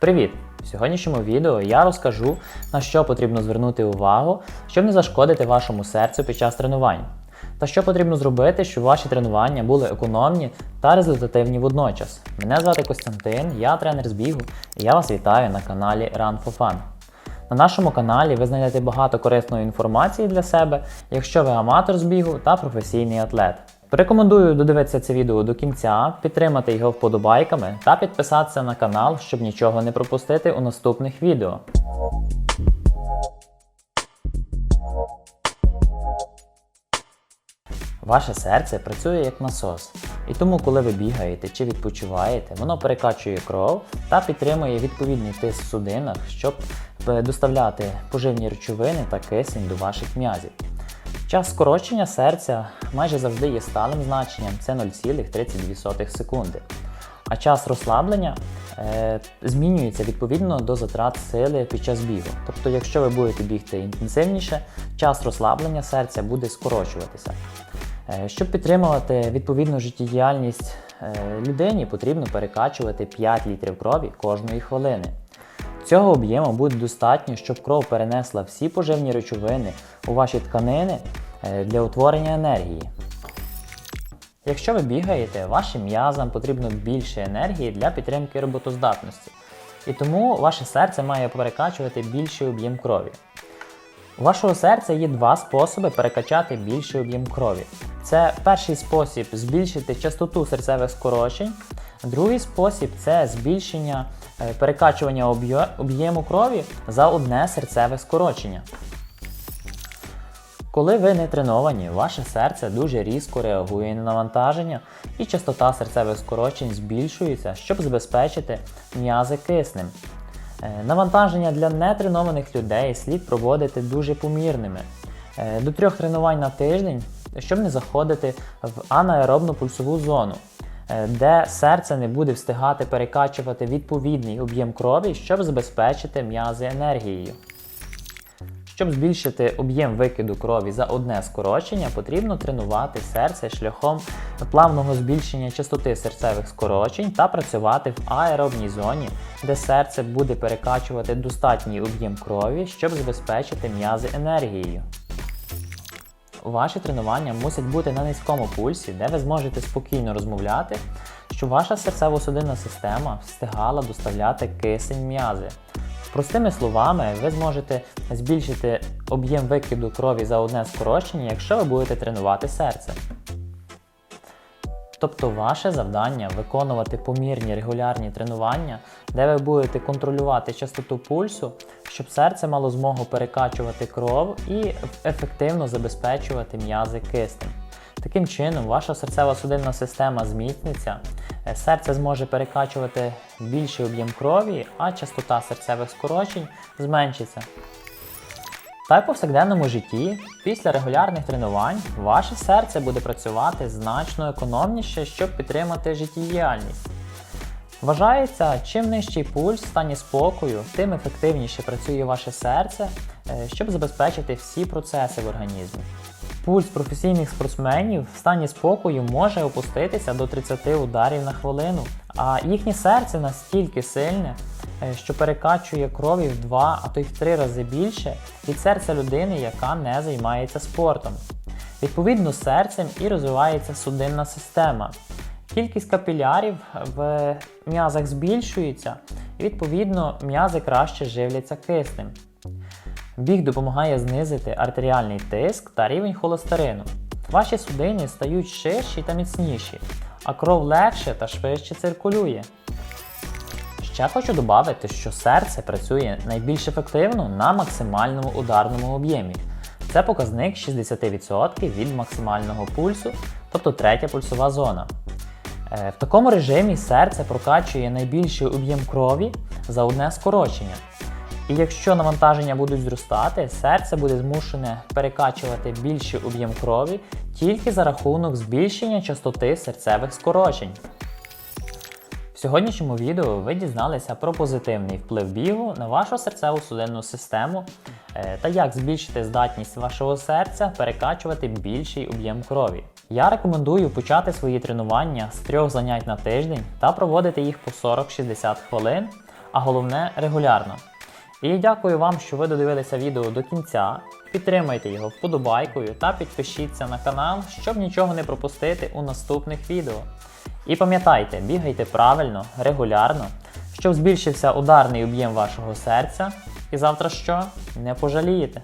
Привіт! В сьогоднішньому відео я розкажу, на що потрібно звернути увагу, щоб не зашкодити вашому серцю під час тренувань. Та що потрібно зробити, щоб ваші тренування були економні та результативні водночас. Мене звати Костянтин, я тренер з бігу, і я вас вітаю на каналі Run for Fun. На нашому каналі ви знайдете багато корисної інформації для себе, якщо ви аматор з бігу та професійний атлет. Рекомендую додивитися це відео до кінця, підтримати його вподобайками та підписатися на канал, щоб нічого не пропустити у наступних відео. Ваше серце працює як насос, і тому, коли ви бігаєте чи відпочиваєте, воно перекачує кров та підтримує відповідний тиск в судинах, щоб е, доставляти поживні речовини та кисень до ваших м'язів. Час скорочення серця майже завжди є сталим значенням це 0,32 секунди. А час розслаблення е, змінюється відповідно до затрат сили під час бігу. Тобто, якщо ви будете бігти інтенсивніше, час розслаблення серця буде скорочуватися. Е, щоб підтримувати відповідну життєдіяльність е, людині, потрібно перекачувати 5 літрів крові кожної хвилини. Цього об'єму буде достатньо, щоб кров перенесла всі поживні речовини у ваші тканини для утворення енергії. Якщо ви бігаєте, вашим м'язам потрібно більше енергії для підтримки роботоздатності. І тому ваше серце має перекачувати більший об'єм крові. У вашого серця є два способи перекачати більший об'єм крові. Це перший спосіб збільшити частоту серцевих скорочень, другий спосіб це збільшення е, перекачування об'єму крові за одне серцеве скорочення. Коли ви не треновані, ваше серце дуже різко реагує на навантаження і частота серцевих скорочень збільшується, щоб забезпечити м'язи киснем. Е, Навантаження для нетренованих людей слід проводити дуже помірними. Е, До трьох тренувань на тиждень, щоб не заходити в анаеробну пульсову зону, е, де серце не буде встигати перекачувати відповідний об'єм крові, щоб забезпечити м'язи енергією. Щоб збільшити об'єм викиду крові за одне скорочення, потрібно тренувати серце шляхом плавного збільшення частоти серцевих скорочень та працювати в аеробній зоні, де серце буде перекачувати достатній об'єм крові, щоб забезпечити м'язи енергією. Ваші тренування мусять бути на низькому пульсі, де ви зможете спокійно розмовляти, щоб ваша серцево-судинна система встигала доставляти кисень м'язи. Простими словами, ви зможете збільшити об'єм викиду крові за одне скорочення, якщо ви будете тренувати серце. Тобто ваше завдання виконувати помірні регулярні тренування, де ви будете контролювати частоту пульсу, щоб серце мало змогу перекачувати кров і ефективно забезпечувати м'язи киснем. Таким чином, ваша серцево-судинна система зміцниться, е, серце зможе перекачувати більший об'єм крові, а частота серцевих скорочень зменшиться. Та й повсякденному житті, після регулярних тренувань, ваше серце буде працювати значно економніше, щоб підтримати життєдіяльність. Вважається, чим нижчий пульс в стані спокою, тим ефективніше працює ваше серце, е, щоб забезпечити всі процеси в організмі. Пульс професійних спортсменів в стані спокою може опуститися до 30 ударів на хвилину, а їхнє серце настільки сильне, е, що перекачує крові в 2, а то й в 3 рази більше від серця людини, яка не займається спортом. Відповідно серцем і розвивається судинна система. Кількість капілярів в м'язах збільшується, і відповідно м'язи краще живляться киснем. Біг допомагає знизити артеріальний тиск та рівень холестерину. Ваші судини стають ширші та міцніші, а кров легше та швидше циркулює. Ще хочу додати, що серце працює найбільш ефективно на максимальному ударному об'ємі. Це показник 60% від максимального пульсу, тобто третя пульсова зона. Е, В такому режимі серце прокачує найбільший об'єм крові за одне скорочення. І якщо навантаження будуть зростати, серце буде змушене перекачувати більший об'єм крові тільки за рахунок збільшення частоти серцевих скорочень. В сьогоднішньому відео ви дізналися про позитивний вплив бігу на вашу серцево-судинну систему е, та як збільшити здатність вашого серця перекачувати більший об'єм крові. Я рекомендую почати свої тренування з трьох занять на тиждень та проводити їх по 40-60 хвилин, а головне регулярно. І дякую вам, що ви додивилися відео до кінця. Підтримайте його вподобайкою та підпишіться на канал, щоб нічого не пропустити у наступних відео. І пам'ятайте, бігайте правильно, регулярно, щоб збільшився ударний об'єм вашого серця. І завтра що? Не пожалієте.